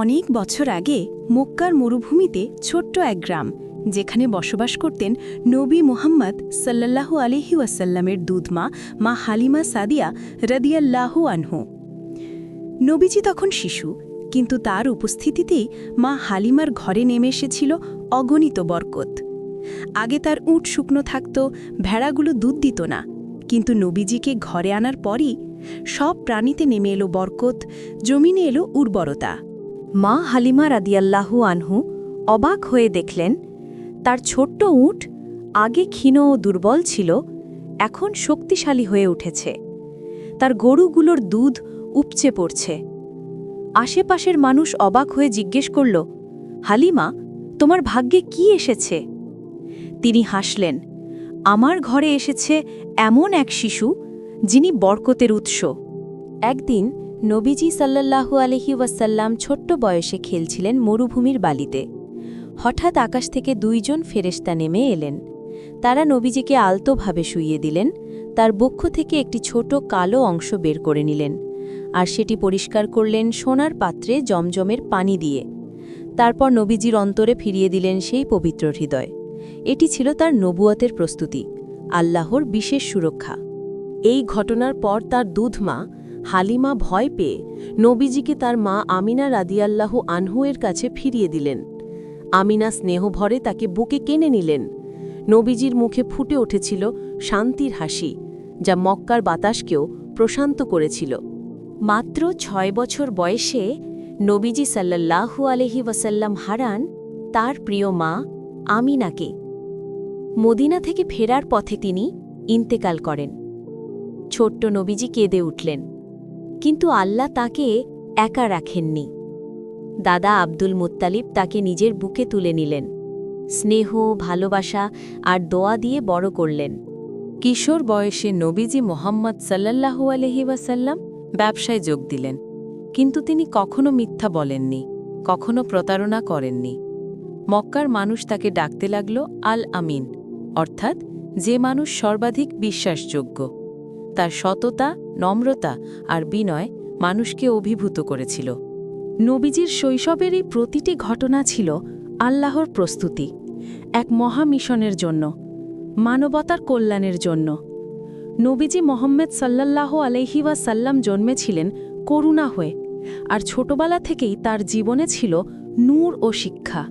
অনেক বছর আগে মক্কার মরুভূমিতে ছোট্ট এক গ্রাম, যেখানে বসবাস করতেন নবী মুহাম্মদ সাল্লাল্লাহু আলহি ওয়াসাল্লামের দুধমা মা হালিমা সাদিয়া রদিয়াল্লাহু আনহু। নবীজি তখন শিশু, কিন্তু তার উপস্থিতিতেই মা হালিমার ঘরে নেমে এসেছিল অগণিত বরকত। আগে তার উঁট শুকনো থাকত, ভেড়াগুলো দুধ দিত না, কিন্তু নবীজিকে ঘরে আনার পরই সব প্রাণীতে নেমে এলো বরকত, জমিনে এলো উর্বরতা। মা হালিমা রাদিয়াল্লাহু আনহু অবাক হয়ে দেখলেন, তার ছোট্ট উট আগে ক্ষীণ ও দুর্বল ছিল, এখন শক্তিশালী হয়ে উঠেছে। তার গরুগুলোর দুধ উপচে পড়ছে। আশেপাশের মানুষ অবাক হয়ে জিজ্ঞেস করল, হালিমা, তোমার ভাগ্যে কি এসেছে? তিনি হাসলেন, আমার ঘরে এসেছে এমন এক শিশু যিনি বরকতের উৎস। একদিন নবীজি সাল্লাল্লাহু আলহি ওয়াসাল্লাম ছোট্ট বয়সে খেলছিলেন মরুভূমির বালিতে। হঠাৎ আকাশ থেকে দুইজন ফেরেশতা নেমে এলেন। তারা নবীজিকে আলতোভাবে শুইয়ে দিলেন, তার বক্ষ থেকে একটি ছোট কালো অংশ বের করে নিলেন আর সেটি পরিষ্কার করলেন সোনার পাত্রে জমজমের পানি দিয়ে। তারপর নবীজির অন্তরে ফিরিয়ে দিলেন সেই পবিত্র হৃদয়। এটি ছিল তার নবুয়তের প্রস্তুতি, আল্লাহর বিশেষ সুরক্ষা। এই ঘটনার পর তার দুধমা হালিমা ভয় পেয়ে নবীজিকে তার মা আমিনা রাদিয়াল্লাহু আনহুয়ের কাছে ফিরিয়ে দিলেন। আমিনা স্নেহভরে তাকে বুকে কেনে নিলেন। নবীজির মুখে ফুটে উঠেছিল শান্তির হাসি, যা মক্কার বাতাসকেও প্রশান্ত করেছিল। মাত্র ছয় বছর বয়সে নবীজি সাল্লাল্লাহু আলহি ওয়াসাল্লাম হারান তার প্রিয় মা আমিনাকে। মদিনা থেকে ফেরার পথে তিনি ইন্তেকাল করেন। ছোট্ট নবীজি কেঁদে উঠলেন। কিন্তু আল্লাহ তাকে একা রাখেননি। দাদা আব্দুল মুত্তালিব তাকে নিজের বুকে তুলে নিলেন। স্নেহ, ভালোবাসা আর দোয়া দিয়ে বড় করলেন। কিশোর বয়সে নবীজি মোহাম্মদ সাল্লাল্লাহু আলহি ওয়াসাল্লাম ব্যবসায় যোগ দিলেন। কিন্তু তিনি কখনো মিথ্যা বলেননি, কখনো প্রতারণা করেননি। মক্কার মানুষ তাকে ডাকতে লাগল, আল আমিন, অর্থাৎ যে মানুষ সর্বাধিক বিশ্বাসযোগ্য। তার সততা, নম্রতা আর বিনয় মানুষকে অভিভূত করেছিল। নবীজির শৈশবের এই প্রতিটি ঘটনা ছিল আল্লাহর প্রস্তুতি, এক মহামিশনের জন্য, মানবতার কল্যাণের জন্য। নবীজি মোহাম্মদ সাল্লাল্লাহ আলহিওয়া সাল্লাম জন্মেছিলেন করুণা হয়ে, আর ছোটবেলা থেকেই তার জীবনে ছিল নূর ও শিক্ষা।